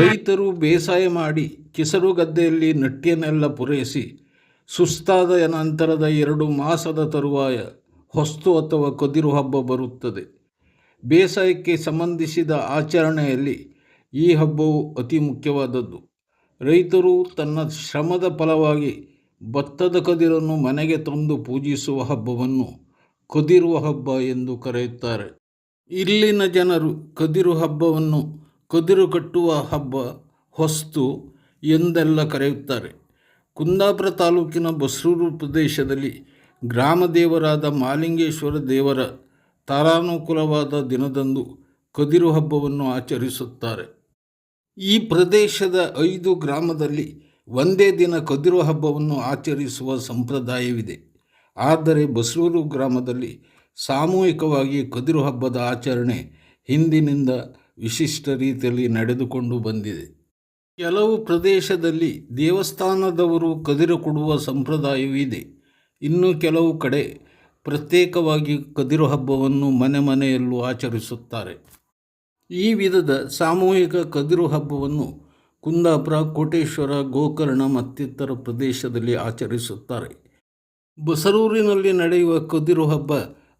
ರೈತರು ಬೇಸಾಯ ಮಾಡಿ ಕೆಸರು ಗದ್ದೆಯಲ್ಲಿ ನಟ್ಟಿಯನ್ನೆಲ್ಲ ಪೂರೈಸಿ ಸುಸ್ತಾದ ನಂತರದ ಎರಡು ಮಾಸದ ತರುವಾಯ ಹೊಸ್ತು ಅಥವಾ ಕದಿರು ಹಬ್ಬ ಬರುತ್ತದೆ. ಬೇಸಾಯಕ್ಕೆ ಸಂಬಂಧಿಸಿದ ಆಚರಣೆಯಲ್ಲಿ ಈ ಹಬ್ಬವು ಅತಿ ಮುಖ್ಯವಾದದ್ದು. ರೈತರು ತನ್ನ ಶ್ರಮದ ಫಲವಾಗಿ ಭತ್ತದ ಕದಿರನ್ನು ಮನೆಗೆ ತಂದು ಪೂಜಿಸುವ ಹಬ್ಬವನ್ನು ಕದಿರುವ ಹಬ್ಬ ಎಂದು ಕರೆಯುತ್ತಾರೆ. ಇಲ್ಲಿನ ಜನರು ಕದಿರು ಹಬ್ಬವನ್ನು ಕದಿರು ಕಟ್ಟುವ ಹಬ್ಬ ಹೊಸ್ತು ಎಂದೆಲ್ಲ ಕರೆಯುತ್ತಾರೆ. ಕುಂದಾಪುರ ತಾಲೂಕಿನ ಬಸ್ರೂರು ಪ್ರದೇಶದಲ್ಲಿ ಗ್ರಾಮ ದೇವರಾದ ಮಾಲಿಂಗೇಶ್ವರ ದೇವರ ತಾರಾನುಕೂಲವಾದ ದಿನದಂದು ಕದಿರು ಹಬ್ಬವನ್ನು ಆಚರಿಸುತ್ತಾರೆ. ಈ ಪ್ರದೇಶದ ಐದು ಗ್ರಾಮದಲ್ಲಿ ಒಂದೇ ದಿನ ಕದಿರು ಹಬ್ಬವನ್ನು ಆಚರಿಸುವ ಸಂಪ್ರದಾಯವಿದೆ. ಆದರೆ ಬಸರೂರು ಗ್ರಾಮದಲ್ಲಿ ಸಾಮೂಹಿಕವಾಗಿ ಕದಿರು ಹಬ್ಬದ ಆಚರಣೆ ಹಿಂದಿನಿಂದ ವಿಶಿಷ್ಟ ರೀತಿಯಲ್ಲಿ ನಡೆದುಕೊಂಡು ಬಂದಿದೆ. ಕೆಲವು ಪ್ರದೇಶದಲ್ಲಿ ದೇವಸ್ಥಾನದವರು ಕದಿರು ಕೊಡುವ ಸಂಪ್ರದಾಯವಿದೆ. ಇನ್ನು ಕೆಲವು ಕಡೆ ಪ್ರತ್ಯೇಕವಾಗಿ ಕದಿರು ಹಬ್ಬವನ್ನು ಮನೆ ಮನೆಯಲ್ಲೂ ಆಚರಿಸುತ್ತಾರೆ. ಈ ವಿಧದ ಸಾಮೂಹಿಕ ಕದಿರು ಹಬ್ಬವನ್ನು ಕುಂದಾಪುರ, ಕೋಟೇಶ್ವರ, ಗೋಕರ್ಣ ಮತ್ತಿತರ ಪ್ರದೇಶದಲ್ಲಿ ಆಚರಿಸುತ್ತಾರೆ. ಬಸರೂರಿನಲ್ಲಿ ನಡೆಯುವ ಕದಿರು ಹಬ್ಬ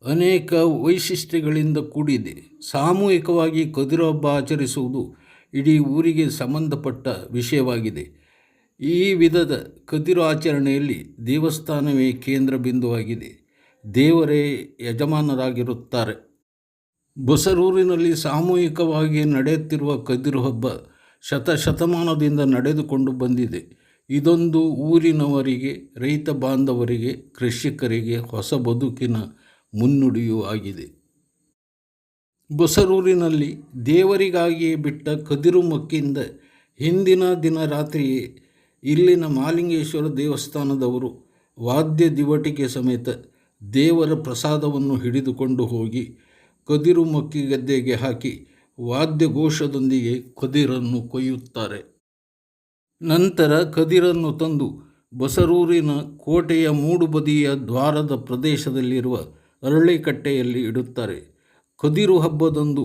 ಅನೇಕ ವೈಶಿಷ್ಟ್ಯಗಳಿಂದ ಕೂಡಿದೆ. ಸಾಮೂಹಿಕವಾಗಿ ಕದಿರು ಹಬ್ಬ ಆಚರಿಸುವುದು ಇಡೀ ಊರಿಗೆ ಸಂಬಂಧಪಟ್ಟ ವಿಷಯವಾಗಿದೆ. ಈ ವಿಧದ ಕದಿರು ಆಚರಣೆಯಲ್ಲಿ ದೇವಸ್ಥಾನವೇ ಕೇಂದ್ರ ಬಿಂದುವಾಗಿದೆ. ದೇವರೇ ಯಜಮಾನರಾಗಿರುತ್ತಾರೆ. ಬಸರೂರಿನಲ್ಲಿ ಸಾಮೂಹಿಕವಾಗಿ ನಡೆಯುತ್ತಿರುವ ಕದಿರು ಹಬ್ಬ ಶತಶತಮಾನದಿಂದ ನಡೆದುಕೊಂಡು ಬಂದಿದೆ. ಇದೊಂದು ಊರಿನವರಿಗೆ, ರೈತ ಬಾಂಧವರಿಗೆ, ಕೃಷಿಕರಿಗೆ ಹೊಸ ಬದುಕಿನ ಮುನ್ನುಡಿಯೂ ಆಗಿದೆ. ಬಸರೂರಿನಲ್ಲಿ ದೇವರಿಗಾಗಿಯೇ ಬಿಟ್ಟ ಕದಿರು ಮಕ್ಕಿಂದ ಹಿಂದಿನ ದಿನ ರಾತ್ರಿಯೇ ಇಲ್ಲಿನ ಮಾಲಿಂಗೇಶ್ವರ ದೇವಸ್ಥಾನದವರು ವಾದ್ಯ ದಿವಟಿಕೆ ಸಮೇತ ದೇವರ ಪ್ರಸಾದವನ್ನು ಹಿಡಿದುಕೊಂಡು ಹೋಗಿ ಕದಿರು ಮಕ್ಕಿ ಗದ್ದೆಗೆ ಹಾಕಿ ವಾದ್ಯಘೋಷದೊಂದಿಗೆ ಕದಿರನ್ನು ಕೊಯ್ಯುತ್ತಾರೆ. ನಂತರ ಕದಿರನ್ನು ತಂದು ಬಸರೂರಿನ ಕೋಟೆಯ ಮೂಡುಬದಿಯ ದ್ವಾರದ ಪ್ರದೇಶದಲ್ಲಿರುವ ಅರಳಿಕಟ್ಟೆಯಲ್ಲಿ ಇಡುತ್ತಾರೆ. ಕದಿರು ಹಬ್ಬದಂದು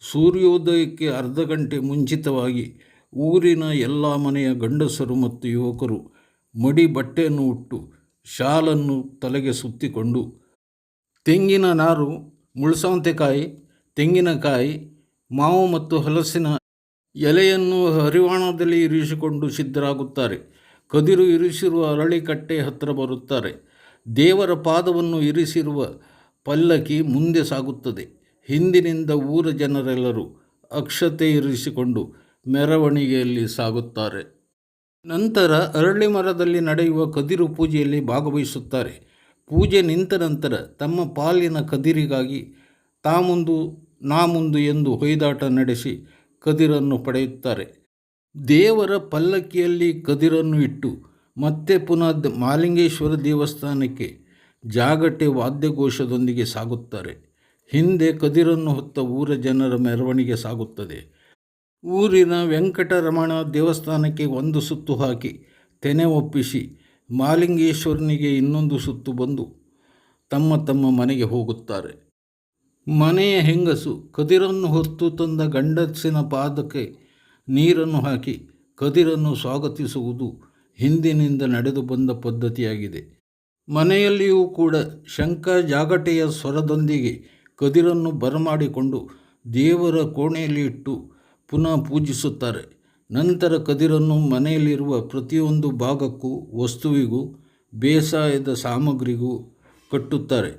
ಸೂರ್ಯೋದಯಕ್ಕೆ ಅರ್ಧ ಗಂಟೆ ಮುಂಚಿತವಾಗಿ ಊರಿನ ಎಲ್ಲ ಮನೆಯ ಗಂಡಸರು ಮತ್ತು ಯುವಕರು ಮಡಿ ಬಟ್ಟೆಯನ್ನು ಉಟ್ಟು ಶಾಲನ್ನು ತಲೆಗೆ ಸುತ್ತಿಕೊಂಡು, ತೆಂಗಿನ ನಾರು, ಮುಳ್ಸೌಂತೆಕಾಯಿ, ತೆಂಗಿನಕಾಯಿ, ಮಾವು ಮತ್ತು ಹಲಸಿನ ಎಲೆಯನ್ನು ಹರಿವಾಣದಲ್ಲಿ ಇರಿಸಿಕೊಂಡು ಸಿದ್ಧರಾಗುತ್ತಾರೆ. ಕದಿರು ಇರಿಸಿರುವ ಅರಳಿಕಟ್ಟೆ ಹತ್ತಿರ ಬರುತ್ತಾರೆ. ದೇವರ ಪಾದವನ್ನು ಇರಿಸಿರುವ ಪಲ್ಲಕ್ಕಿ ಮುಂದೆ ಸಾಗುತ್ತದೆ. ಹಿಂದಿನಿಂದ ಊರ ಜನರೆಲ್ಲರೂ ಅಕ್ಷತೆ ಇರಿಸಿಕೊಂಡು ಮೆರವಣಿಗೆಯಲ್ಲಿ ಸಾಗುತ್ತಾರೆ. ನಂತರ ಅರಳಿ ಮರದಲ್ಲಿ ನಡೆಯುವ ಕದಿರು ಪೂಜೆಯಲ್ಲಿ ಭಾಗವಹಿಸುತ್ತಾರೆ. ಪೂಜೆ ನಿಂತ ನಂತರ ತಮ್ಮ ಪಾಲಿನ ಕದಿರಿಗಾಗಿ ತಾ ಮುಂದು ನಾ ಮುಂದು ಎಂದು ಹೊಯ್ದಾಟ ನಡೆಸಿ ಕದಿರನ್ನು ಪಡೆಯುತ್ತಾರೆ. ದೇವರ ಪಲ್ಲಕ್ಕಿಯಲ್ಲಿ ಕದಿರನ್ನು ಇಟ್ಟು ಮತ್ತೆ ಪುನಃ ಮಾಲಿಂಗೇಶ್ವರ ದೇವಸ್ಥಾನಕ್ಕೆ ಜಾಗಟೆ ವಾದ್ಯಘೋಷದೊಂದಿಗೆ ಸಾಗುತ್ತಾರೆ. ಹಿಂದೆ ಕದಿರನ್ನು ಹೊತ್ತ ಊರ ಜನರ ಮೆರವಣಿಗೆ ಸಾಗುತ್ತದೆ. ಊರಿನ ವೆಂಕಟರಮಣ ದೇವಸ್ಥಾನಕ್ಕೆ ಒಂದು ಸುತ್ತು ಹಾಕಿ ತೆನೆ ಒಪ್ಪಿಸಿ ಮಾಲಿಂಗೇಶ್ವರನಿಗೆ ಇನ್ನೊಂದು ಸುತ್ತು ಬಂದು ತಮ್ಮ ತಮ್ಮ ಮನೆಗೆ ಹೋಗುತ್ತಾರೆ. ಮನೆಯ ಹೆಂಗಸು ಕದಿರನ್ನು ಹೊತ್ತು ತಂದ ಗಂಡಸಿನ ಪಾದಕ್ಕೆ ನೀರನ್ನು ಹಾಕಿ ಕದಿರನ್ನು ಸ್ವಾಗತಿಸುವುದು ಹಿಂದಿನಿಂದ ನಡೆದು ಬಂದ ಪದ್ಧತಿಯಾಗಿದೆ. ಮನೆಯಲ್ಲಿಯೂ ಕೂಡ ಶಂಖ ಜಾಗಟೆಯ ಸ್ವರದೊಂದಿಗೆ ಕದಿರನ್ನು ಬರಮಾಡಿಕೊಂಡು ದೇವರ ಕೋಣೆಯಲ್ಲಿ ಇಟ್ಟು ಪುನಃ ಪೂಜಿಸುತ್ತಾರೆ. ನಂತರ ಕದಿರನ್ನು ಮನೆಯಲ್ಲಿರುವ ಪ್ರತಿಯೊಂದು ಭಾಗಕ್ಕೂ, ವಸ್ತುವಿಗೂ, ಬೇಸಾಯದ ಸಾಮಗ್ರಿಗೂ ಕಟ್ಟುತ್ತಾರೆ.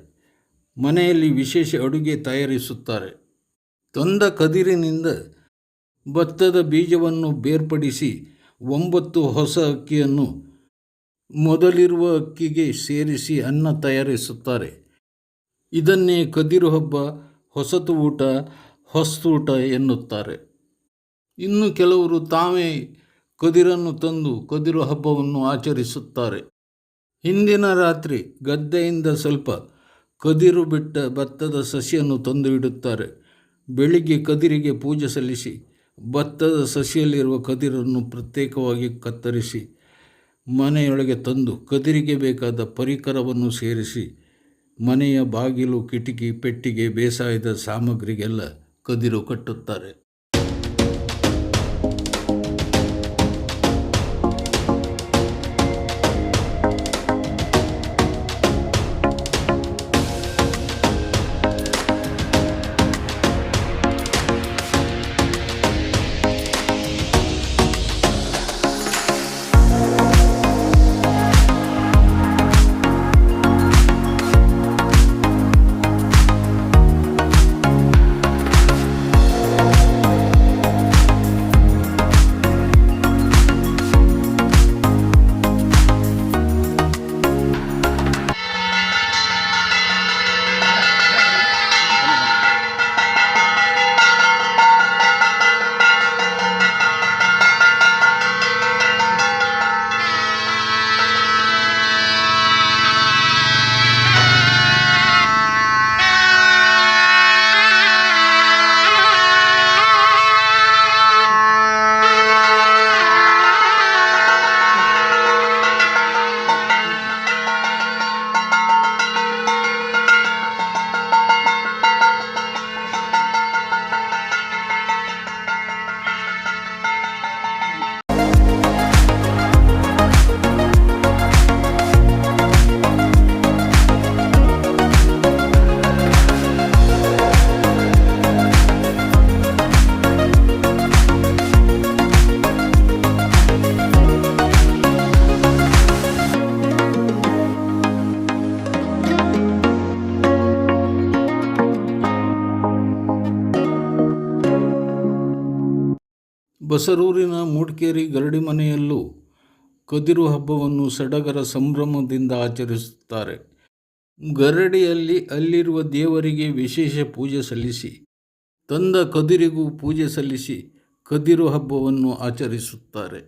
ಮನೆಯಲ್ಲಿ ವಿಶೇಷ ಅಡುಗೆ ತಯಾರಿಸುತ್ತಾರೆ. ತಂದ ಕದಿರಿನಿಂದ ಭತ್ತದ ಬೀಜವನ್ನು ಬೇರ್ಪಡಿಸಿ ಒಂಬತ್ತು ಹೊಸ ಅಕ್ಕಿಯನ್ನು ಮೊದಲಿರುವ ಅಕ್ಕಿಗೆ ಸೇರಿಸಿ ಅನ್ನ ತಯಾರಿಸುತ್ತಾರೆ. ಇದನ್ನೇ ಕದಿರು ಹಬ್ಬ, ಹೊಸತು ಊಟ ಹೊಸ್ತೂಟ ಎನ್ನುತ್ತಾರೆ. ಇನ್ನು ಕೆಲವರು ತಾವೇ ಕದಿರನ್ನು ತಂದು ಕದಿರು ಹಬ್ಬವನ್ನು ಆಚರಿಸುತ್ತಾರೆ. ಹಿಂದಿನ ರಾತ್ರಿ ಗದ್ದೆಯಿಂದ ಸ್ವಲ್ಪ ಕದಿರು ಬಿಟ್ಟ ಭತ್ತದ ಸಸಿಯನ್ನು ತಂದು ಇಡುತ್ತಾರೆ. ಬೆಳಿಗ್ಗೆ ಕದಿರಿಗೆ ಪೂಜೆ ಸಲ್ಲಿಸಿ ಭತ್ತದ ಸಸಿಯಲ್ಲಿರುವ ಕದಿರನ್ನು ಪ್ರತ್ಯೇಕವಾಗಿ ಕತ್ತರಿಸಿ, ಮನೆಯೊಳಗೆ ತಂದು ಕದಿರಿಗೆ ಬೇಕಾದ ಪರಿಕರವನ್ನು ಸೇರಿಸಿ, ಮನೆಯ ಬಾಗಿಲು, ಕಿಟಕಿ, ಪೆಟ್ಟಿಗೆ, ಬೇಸಾಯದ ಸಾಮಗ್ರಿಗೆಲ್ಲ ಕದಿರು ಕಟ್ಟುತ್ತಾರೆ. ಬಸರೂರಿನ ಮೂಡ್ಕೇರಿ ಗರಡಿ ಮನೆಯಲ್ಲೂ ಕದಿರು ಹಬ್ಬವನ್ನು ಸಡಗರ ಸಂಭ್ರಮದಿಂದ ಆಚರಿಸುತ್ತಾರೆ. ಗರಡಿಯಲ್ಲಿ ಅಲ್ಲಿರುವ ದೇವರಿಗೆ ವಿಶೇಷ ಪೂಜೆ ಸಲ್ಲಿಸಿ, ತಂದ ಕದಿರಿಗೂ ಪೂಜೆ ಸಲ್ಲಿಸಿ ಕದಿರು ಹಬ್ಬವನ್ನು ಆಚರಿಸುತ್ತಾರೆ.